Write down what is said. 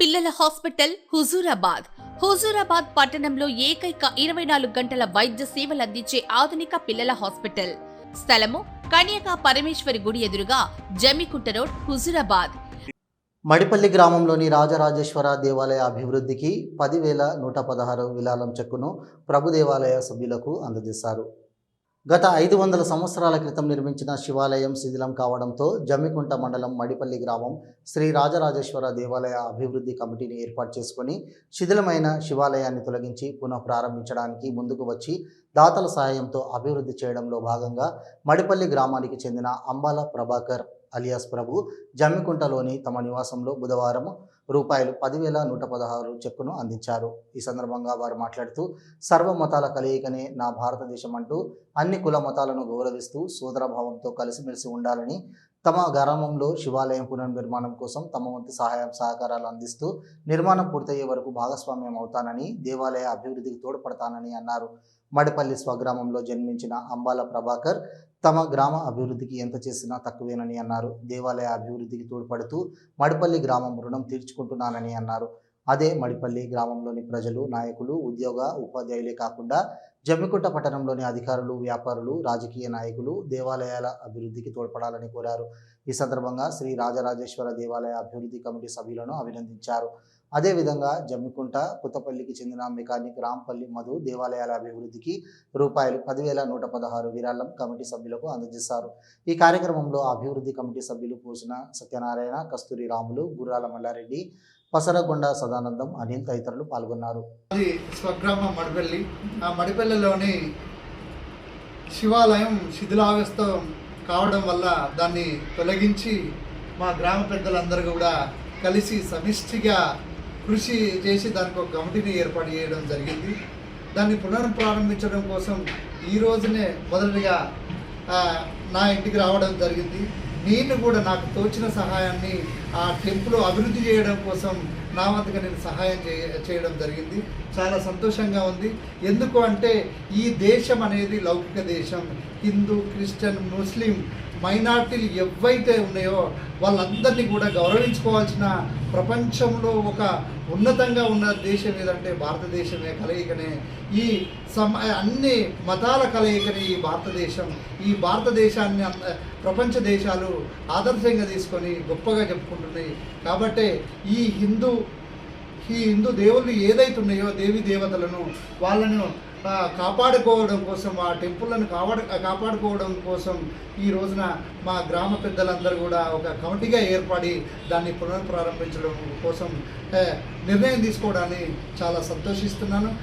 పిల్లల హాస్పిటల్ హుజూరాబాద్. హుజూరాబాద్ పట్టణంలో ఏకైక ఇరవై నాలుగు గంటల వైద్య సేవలు అందించే ఆధునిక పిల్లల హాస్పిటల్. స్థలము కన్యకా పరమేశ్వరి గుడి ఎదురుగా జమికుంట రోడ్ హుజూరాబాద్. మడిపల్లి గ్రామంలోని రాజరాజేశ్వర దేవాలయ అభివృద్ధికి పదివేల నూట పదహారు విలాలం చెక్కును ప్రభు దేవాలయ సభ్యులకు అందజేశారు. గత ఐదు వందల సంవత్సరాల క్రితం నిర్మించిన శివాలయం శిథిలం కావడంతో జమ్మికుంట మండలం మడిపల్లి గ్రామం శ్రీ రాజరాజేశ్వర దేవాలయ అభివృద్ధి కమిటీని ఏర్పాటు చేసుకుని శిథిలమైన శివాలయాన్ని తొలగించి పునః ప్రారంభించడానికి ముందుకు వచ్చి దాతల సహాయంతో అభివృద్ధి చేయడంలో భాగంగా మడిపల్లి గ్రామానికి చెందిన అంబాల ప్రభాకర్ అలియాస్ ప్రభు జమ్మికుంటలోని తమ నివాసంలో బుధవారం రూపాయలు పదివేల నూట పదహారు చెక్కును అందించారు. ఈ సందర్భంగా వారు మాట్లాడుతూ సర్వ మతాల కలయికనే నా భారతదేశం అంటూ అన్ని కుల మతాలను గౌరవిస్తూ సోదరభావంతో కలిసిమెలిసి ఉండాలని తమ గ్రామంలో శివాలయం పునర్నిర్మాణం కోసం తమ వంతు సహాయం సహకారాలు అందిస్తూ నిర్మాణం పూర్తయ్యే వరకు భాగస్వామ్యం అవుతానని దేవాలయ అభివృద్ధికి తోడ్పడతానని అన్నారు. మడిపల్లి స్వగ్రామంలో జన్మించిన అంబాల ప్రభాకర్ తమ గ్రామ అభివృద్ధికి ఎంత చేసినా తక్కువేనని అన్నారు. దేవాలయ అభివృద్ధికి తోడ్పడుతూ మడిపల్లి గ్రామం రుణం తీర్చుకుంటున్నానని అన్నారు. అదే మడిపల్లి గ్రామంలోని ప్రజలు నాయకులు ఉద్యోగ ఉపాధ్యాయులే కాకుండా జమ్మికుంట పట్టణంలోని అధికారులు వ్యాపారులు రాజకీయ నాయకులు దేవాలయాల అభివృద్ధికి తోడ్పడాలని కోరారు. ఈ సందర్భంగా శ్రీ రాజరాజేశ్వర దేవాలయ అభివృద్ధి కమిటీ సభ్యులను అభినందించారు. అదేవిధంగా జమ్మికుంట పుత్తపల్లికి చెందిన మెకానిక్ రాంపల్లి మధు దేవాలయాల అభివృద్ధికి రూపాయలు పదివేల నూట పదహారు విరాళం కమిటీ సభ్యులకు అందజేశారు. ఈ కార్యక్రమంలో అభివృద్ధి కమిటీ సభ్యులు పూసిన సత్యనారాయణ కస్తూరి రాములు గుర్రాల మల్లారెడ్డి పసరగొండ సదానందం అనిల్ తదితరులు పాల్గొన్నారు. స్వగ్రామం మడిపల్లి. ఆ మడిపల్లిలోని శివాలయం శిథిలావస్థ కావడం వల్ల దాన్ని తొలగించి మా గ్రామ పెద్దలందరూ కూడా కలిసి సమిష్టిగా కృషి చేసి దానికి ఒక కమిటీని ఏర్పాటు చేయడం జరిగింది. దాన్ని పునఃప్రారంభించడం కోసం ఈ రోజునే మొదటిగా నా ఇంటికి రావడం జరిగింది. నేను కూడా నాకు తోచిన సహాయాన్ని ఆ టెంపుల్ అభివృద్ధి చేయడం కోసం నా వంతుగా నేను సహాయం చేయ చేయడం జరిగింది. చాలా సంతోషంగా ఉంది. ఎందుకు అంటే ఈ దేశం అనేది లౌకిక దేశం. హిందూ క్రిస్టియన్ ముస్లిం మైనార్టీలు ఎవైతే ఉన్నాయో వాళ్ళందరినీ కూడా గౌరవించుకోవాల్సిన ప్రపంచంలో ఒక ఉన్నతంగా ఉన్న దేశం ఏదంటే భారతదేశమే కలయికనే. ఈ సమ అన్ని మతాల కలయికనే ఈ భారతదేశం. ఈ భారతదేశాన్ని అంద- ప్రపంచ దేశాలు ఆదర్శంగా తీసుకొని గొప్పగా ఉంటుంది కాబట్టి ఈ హిందూ ఈ హిందూ దేవుళ్ళు ఏదైతే ఉన్నాయో దేవి దేవతలను వాళ్ళను కాపాడుకోవడం కోసం ఆ టెంపుల్లను కాపాడు కాపాడుకోవడం కోసం ఈ రోజున మా గ్రామ పెద్దలందరూ కూడా ఒక కమిటీగా ఏర్పడి దాన్ని పునఃప్రారంభించడం కోసం నిర్ణయం తీసుకోవడాన్ని చాలా సంతోషిస్తున్నాను.